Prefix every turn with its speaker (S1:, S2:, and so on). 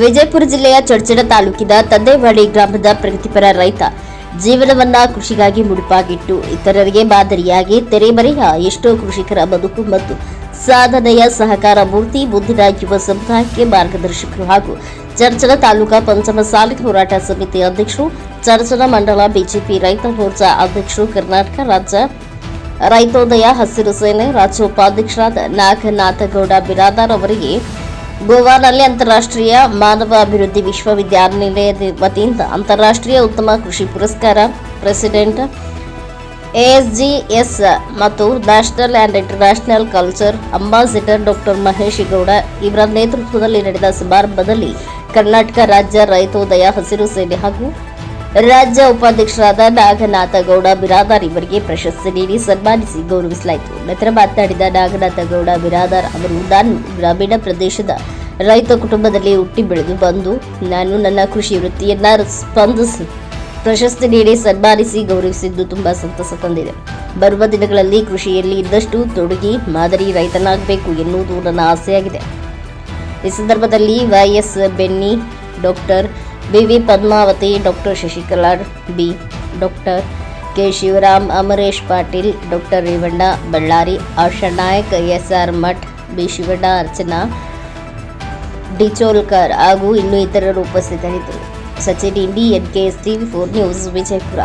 S1: ವಿಜಯಪುರ ಜಿಲ್ಲೆಯ ಚಡ್ಚಡ ತಾಲೂಕಿನ ತಂದೆವಾಡಿ ಗ್ರಾಮದ ಪ್ರಗತಿಪರ ರೈತ. ಜೀವನವನ್ನ ಕೃಷಿಗಾಗಿ ಮುಡಿಪಾಗಿಟ್ಟು ಇತರರಿಗೆ ಮಾದರಿಯಾಗಿ ತೆರೆಮರೆಯ ಎಷ್ಟೋ ಕೃಷಿಕರ ಬದುಕು ಮತ್ತು ಸಾಧನೆಯ ಸಹಕಾರ ಮೂರ್ತಿ ಮುಂದಿನ ಯುವ ಸಮುದಾಯಕ್ಕೆ ಮಾರ್ಗದರ್ಶಕರು ಹಾಗೂ ಚರ್ಚನ ತಾಲೂಕಾ ಪಂಚಮ ಪಂಚಮಸಾಲಿ ಹೋರಾಟ ಸಮಿತಿ ಅಧ್ಯಕ್ಷರು ಚರ್ಚನ ಮಂಡಲ ಬಿಜೆಪಿ ರೈತ ಮೋರ್ಚಾ ಅಧ್ಯಕ್ಷರು, ಕರ್ನಾಟಕ ರಾಜ್ಯ ರೈತೋದಯ ಹಸಿರು ಸೇನೆ ರಾಜ್ಯ ಉಪಾಧ್ಯಕ್ಷರಾದ ನಾಗನಾಥಗೌಡ ಬಿರಾದಾರ್ ಅವರಿಗೆ ಗೋವಾನಲ್ಲಿ ಅಂತಾರಾಷ್ಟ್ರೀಯ ಮಾನವ ಅಭಿವೃದ್ಧಿ ವಿಶ್ವವಿದ್ಯಾನಿಲಯದ ವತಿಯಿಂದ ಅಂತಾರಾಷ್ಟ್ರೀಯ ಉತ್ತಮ ಕೃಷಿ ಪುರಸ್ಕಾರ, ಪ್ರೆಸಿಡೆಂಟ್ ಎಸ್ ಮತ್ತು national and international culture ambassador doctor Mahesh Gowda ಇವರ ನೇತೃತ್ವದಲ್ಲಿ ನಡೆದ ಸಮಾರಂಭದಲ್ಲಿ ಕರ್ನಾಟಕ ರಾಜ್ಯ ರೈತೋದಯ ಹಸಿರು ಸೇನೆ ಹಾಗೂ ರಾಜ್ಯ ಉಪಾಧ್ಯಕ್ಷರಾದ ನಾಗನಾಥ ಗೌಡ, ಬಿರಾದಾರ್ ಇವರಿಗೆ ಪ್ರಶಸ್ತಿ ನೀಡಿ ಸನ್ಮಾನಿಸಿ ಗೌರವಿಸಲಾಯಿತು. ನಂತರ ಮಾತನಾಡಿದ ನಾಗನಾಥ ಗೌಡ, ಬಿರಾದಾರ್ ಅವರು, ನಾನು ಗ್ರಾಮೀಣ ಪ್ರದೇಶದ ರೈತ ಕುಟುಂಬದಲ್ಲಿ ಹುಟ್ಟಿ ಬೆಳೆದು ಬಂದು ನಾನು ನನ್ನ ಕೃಷಿ ವೃತ್ತಿಯನ್ನ ಸ್ಪಂದಿಸಿ ಪ್ರಶಸ್ತಿ ನೀಡಿ ಸನ್ಮಾನಿಸಿ ಗೌರವಿಸಿದ್ದು ತುಂಬಾ ಸಂತಸ ತಂದಿದೆ. ಬರುವ ದಿನಗಳಲ್ಲಿ ಕೃಷಿಯಲ್ಲಿ ಇದ್ದಷ್ಟು ತೊಡಗಿ ಮಾದರಿ ರೈತನಾಗಬೇಕು ಎನ್ನುವುದು ನನ್ನ ಆಸೆಯಾಗಿದೆ. ಈ ಸಂದರ್ಭದಲ್ಲಿ YS Benny, doctor BV Padmavathi, doctor Shashikala B doctor K Shivaram, Amaresh Patil, doctor Revanna Ballari, Asha Nayak S R Math, B Shivanna Archana Dicholkar ಹಾಗೂ ಇನ್ನೂ ಇತರರು ಉಪಸ್ಥಿತರಿದ್ದರು. Sachin Indi S TV four news, Vijayapura.